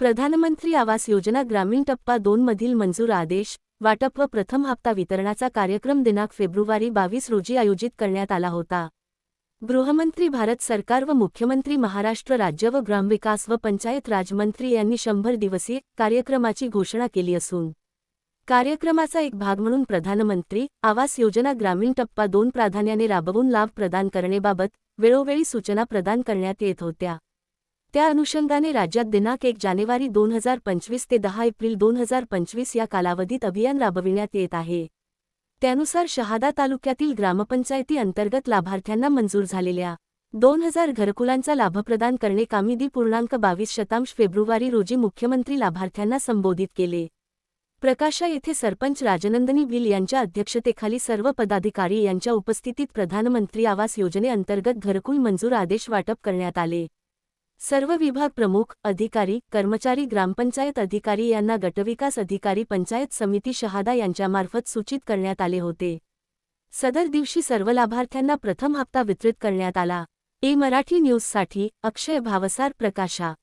प्रधानमंत्री आवास योजना ग्रामीण टप्पा दोन मधील मंजूर आदेश वाटप व प्रथम हप्ता वितरणाचा कार्यक्रम दिनांक फेब्रुवारी बावीस रोजी आयोजित करण्यात आला होता. गृहमंत्री भारत सरकार व मुख्यमंत्री महाराष्ट्र राज्य व ग्रामविकास व पंचायत राजमंत्री यांनी शंभर दिवसीय कार्यक्रमाची घोषणा केली असून कार्यक्रमाचा एक भाग म्हणून प्रधानमंत्री आवास योजना ग्रामीण टप्पा दोन प्राधान्याने राबवून लाभ प्रदान करणेबाबत वेळोवेळी सूचना प्रदान करण्यात येत होत्या. त्या अनुषंगाने राज्यात दिनांक एक जानेवारी दोन हजार पंचवीस ते दहा एप्रिल दोन हजार पंचवीस या कालावधीत अभियान राबविण्यात येत आहे. त्यानुसार शहादा तालुक्यातील ग्रामपंचायती अंतर्गत लाभार्थ्यांना मंजूर झालेल्या दोन हजार घरकुलांचा लाभ प्रदान करणे कामिदी पूर्णांक बावीस शतांश फेब्रुवारी रोजी मुख्यमंत्री लाभार्थ्यांना संबोधित केले. प्रकाशा येथे सरपंच राजनंदनी विल यांच्या अध्यक्षतेखाली सर्व पदाधिकारी यांच्या उपस्थितीत प्रधानमंत्री आवास योजनेअंतर्गत घरकुल मंजूर आदेश वाटप करण्यात आले. सर्व विभाग प्रमुख अधिकारी कर्मचारी ग्रामपंचायत अधिकारी यांना गटविकास अधिकारी पंचायत समिती शहादा यांच्यामार्फत सूचित करण्यात आले होते. सदर दिवशी सर्व लाभार्थ्यांना प्रथम हप्ता वितरित करण्यात आला. ए मराठी न्यूजसाठी अक्षय भावसार प्रकाशा.